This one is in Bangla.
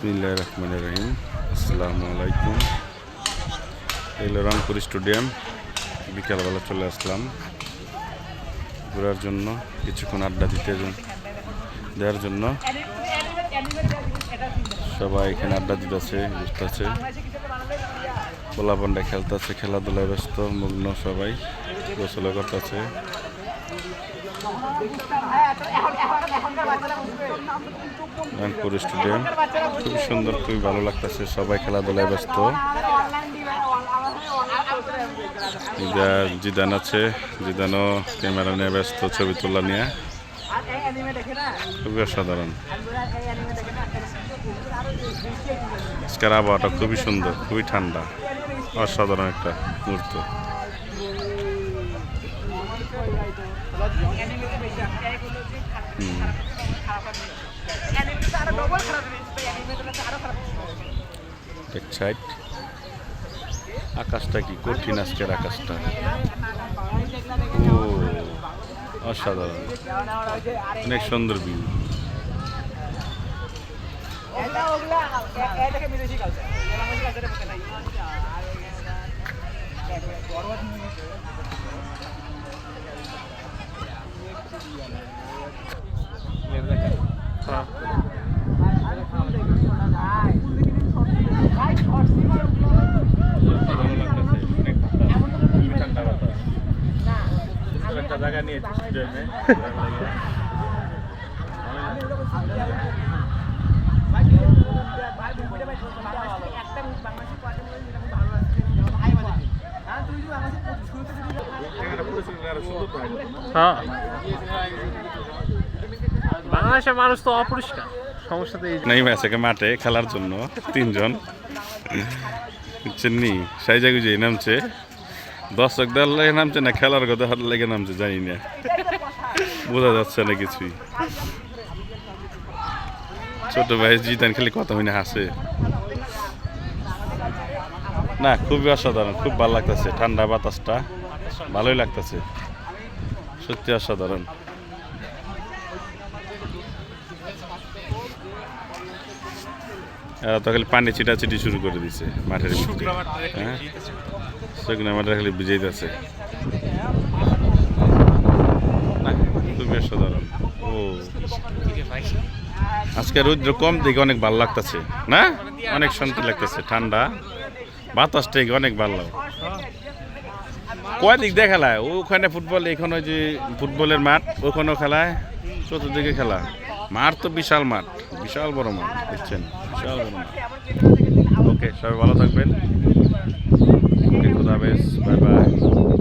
বিসমিল্লাহ রহমান রহিম আসসালামু আলাইকুম এগুলো রংপুর স্টেডিয়াম বিকালবেলা চলে আসলাম ঘোরার জন্য কিছুক্ষণ আড্ডা দিতে দেওয়ার জন্য সবাই এখানে আড্ডা দিতেছে বুঝতেছে পোলাপান্ডা খেলতেছে খেলাধুলায় ব্যস্ত মগ্ন সবাই গোসল করতেছে রংপুর স্টেডিয়াম। খুব সুন্দর, খুবই ভালো লাগতেছে। সবাই খেলাধুলায় ব্যস্ত। জিদান আছে, জিদানও ক্যামেরা নিয়ে ব্যস্ত, ছবি তোলা নিয়ে। খুবই অসাধারণ। আজকের আবহাওয়াটা খুবই সুন্দর, খুবই ঠান্ডা। অসাধারণ একটা মুহূর্ত। হুম। সাইড আকাশটা কি কঠিন আজকের আকাশটা। ও অসাধারণ। অনেক সুন্দর ভিউ বাংলাদেশের মানুষ তো অপরিষ্কার। মাঠে খেলার জন্য তিনজন। বুঝছেন নি সাইজা গুজে নামছে। দর্শক দল লেগে নামছে না খেলার কথা লেগে নামছে, জানি না। বোঝা যাচ্ছে না কিছুই। ছোট ভাই জিতান খেলে কথা হইনা হাসে। না, খুবই অসাধারণ, খুব ভালো লাগতেছে, ঠান্ডা বাতাসটা। ভালোই লাগতেছে। সত্যি অসাধারণ। এরা তো খালি পানি ছিটাছিটি শুরু করে দিছে মাঠের হ্যাঁ? শুকনো মাঠে খালি ও। আজকে রৌদ্র কম দিকে অনেক ভালো লাগতেছে, না? অনেক শান্তি লাগতেছে, ঠান্ডা। বাতাস এদিকে অনেক ভালো কয় দিক দিয়ে খেলায়? ওখানে ফুটবল, এখানে যে ফুটবলের মাঠ, ওখানেও খেলায়, চতুর্দিকে খেলা। মাঠ তো বিশাল মাঠ। বিশাল বড় মাছ দেখছেন? বিশাল বড় মাছ ওকে সবাই ভালো থাকবেন। Okay bye bye.